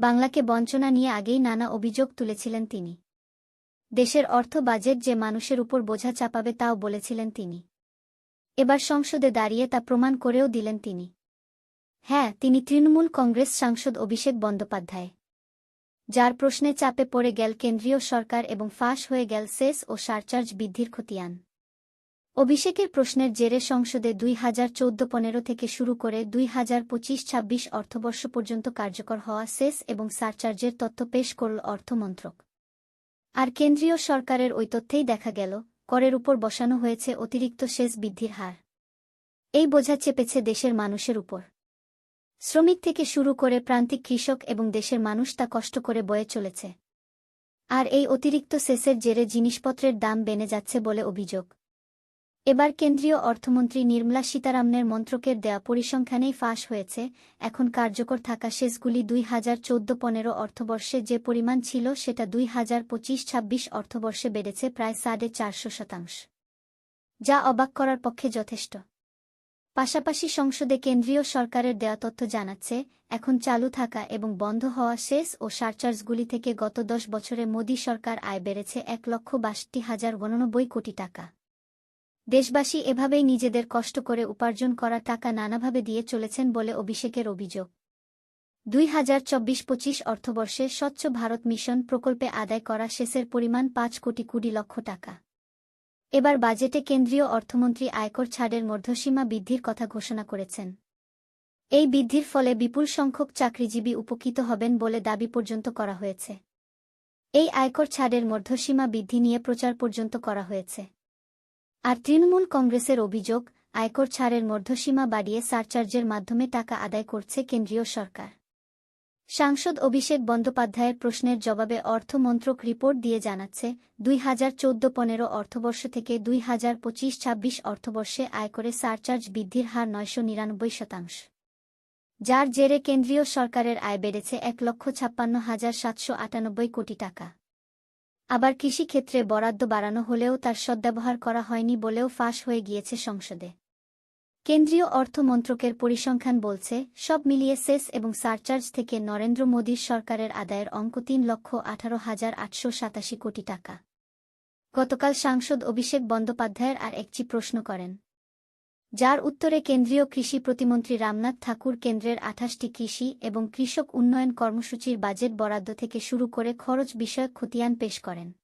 বাংলাকে বঞ্চনা নিয়ে আগেই নানা অভিযোগ তুলেছিলেন তিনি। দেশের অর্থ বাজেট যে মানুষের উপর বোঝা চাপাবে তাও বলেছিলেন তিনি। এবার সংসদে দাঁড়িয়ে তা প্রমাণ করেও দিলেন তিনি। হ্যাঁ তিনি তৃণমূল কংগ্রেস সাংসদ অভিষেক বন্দ্যোপাধ্যায়। যার প্রশ্নে চাপে পড়ে গেল কেন্দ্রীয় সরকার এবং ফাঁস হয়ে গেল সেস ও সারচার্জ বৃদ্ধির খতিয়ান। অভিষেকের প্রশ্নের জেরে সংসদে দুই হাজার চৌদ্দ পনেরো থেকে শুরু করে দুই হাজার পঁচিশ ছাব্বিশ অর্থবর্ষ পর্যন্ত কার্যকর হওয়া সেস এবং সারচার্জের তথ্য পেশ করল অর্থমন্ত্রক। আর কেন্দ্রীয় সরকারের ওই তথ্যেই দেখা গেল, করের উপর বসানো হয়েছে অতিরিক্ত সেচ বৃদ্ধির হার। এই বোঝা চেপেছে দেশের মানুষের উপর। শ্রমিক থেকে শুরু করে প্রান্তিক কৃষক এবং দেশের মানুষ তা কষ্ট করে বয়ে চলেছে। আর এই অতিরিক্ত সেসের জেরে জিনিসপত্রের দাম বেড়ে যাচ্ছে বলে অভিযোগ। এবার কেন্দ্রীয় অর্থমন্ত্রী নির্মলা সীতারামনের মন্ত্রকের দেয়া পরিসংখ্যানেই ফাঁস হয়েছে। এখন কার্যকর থাকা শেষগুলি দুই হাজার চৌদ্দ পনেরো অর্থবর্ষে যে পরিমাণ ছিল সেটা দুই হাজার পঁচিশ ছাব্বিশ অর্থবর্ষে বেড়েছে প্রায় সাড়ে চারশো শতাংশ। যা অবাক করার পক্ষে যথেষ্ট। পাশাপাশি সংসদে কেন্দ্রীয় সরকারের দেয়া তথ্য জানাচ্ছে, এখন চালু থাকা এবং বন্ধ হওয়া শেষ ও সারচার্জগুলি থেকে গত দশ বছরে মোদী সরকার আয় বেড়েছে এক লক্ষ বাষট্টি হাজার উননব্বই কোটি টাকা। দেশবাসী এভাবেই নিজেদের কষ্ট করে উপার্জন করা টাকা নানাভাবে দিয়ে চলেছেন বলে অভিষেকের অভিযোগ। দুই হাজার চব্বিশ পঁচিশ অর্থবর্ষে স্বচ্ছ ভারত মিশন প্রকল্পে আদায় করা শেষের পরিমাণ পাঁচ কোটি কুড়ি লক্ষ টাকা। এবার বাজেটে কেন্দ্রীয় অর্থমন্ত্রী আয়কর ছাড়ের মধ্যসীমা বৃদ্ধির কথা ঘোষণা করেছেন। এই বৃদ্ধির ফলে বিপুল সংখ্যক চাকরিজীবী উপকৃত হবেন বলে দাবি পর্যন্ত করা হয়েছে। এই আয়কর ছাড়ের মধ্যসীমা বৃদ্ধি নিয়ে প্রচার পর্যন্ত করা হয়েছে। আর তৃণমূল কংগ্রেসের অভিযোগ, আয়কর ছাড়ের মধ্যসীমা বাড়িয়ে সারচার্জের মাধ্যমে টাকা আদায় করছে কেন্দ্রীয় সরকার। সাংসদ অভিষেক বন্দ্যোপাধ্যায়ের প্রশ্নের জবাবে অর্থমন্ত্রক রিপোর্ট দিয়ে জানাচ্ছে, দুই হাজার চৌদ্দ পনেরো অর্থবর্ষ থেকে দুই হাজার পঁচিশ ছাব্বিশ অর্থবর্ষে আয়করে সারচার্জ বৃদ্ধির হার নয়শো নিরানব্বই শতাংশ। যার জেরে কেন্দ্রীয় সরকারের আয় বেড়েছে এক লক্ষ ছাপ্পান্ন হাজার সাতশো আটানব্বই কোটি টাকা। আবার কৃষিক্ষেত্রে বরাদ্দ বাড়ানো হলেও তার সদ্ব্যবহার করা হয়নি বলেও ফাঁস হয়ে গিয়েছে সংসদে। কেন্দ্রীয় অর্থমন্ত্রকের পরিসংখ্যান বলছে, সব মিলিয়ে সেস এবং সারচার্জ থেকে নরেন্দ্র মোদীর সরকারের আদায়ের অঙ্ক তিন লক্ষ আঠারো হাজার আটশো সাতাশি কোটি টাকা। গতকাল সাংসদ অভিষেক বন্দ্যোপাধ্যায়ের আর একটি প্রশ্ন করেন। যার উত্তরে কেন্দ্রীয় কৃষি প্রতিমন্ত্রী রামনাথ ঠাকুর কেন্দ্রের আঠাশটি কৃষি এবং কৃষক উন্নয়ন কর্মসূচির বাজেট বরাদ্দ থেকে শুরু করে খরচ বিষয়ক খতিয়ান পেশ করেন।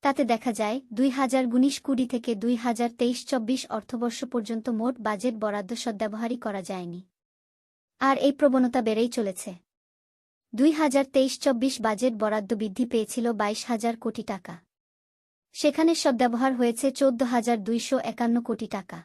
তাতে দেখা যায়, দুই হাজার উনিশ কুড়ি থেকে দুই হাজার তেইশ চব্বিশ অর্থবর্ষ পর্যন্ত মোট বাজেট বরাদ্দ সদ্ব্যবহারই করা যায়নি। আর এই প্রবণতা বেড়েই চলেছে। দুই হাজার তেইশ চব্বিশ বাজেট বরাদ্দ বৃদ্ধি পেয়েছিল বাইশ হাজার কোটি টাকা। সেখানে সদ্ব্যবহার হয়েছে চোদ্দ হাজার দুইশো একান্ন কোটি টাকা।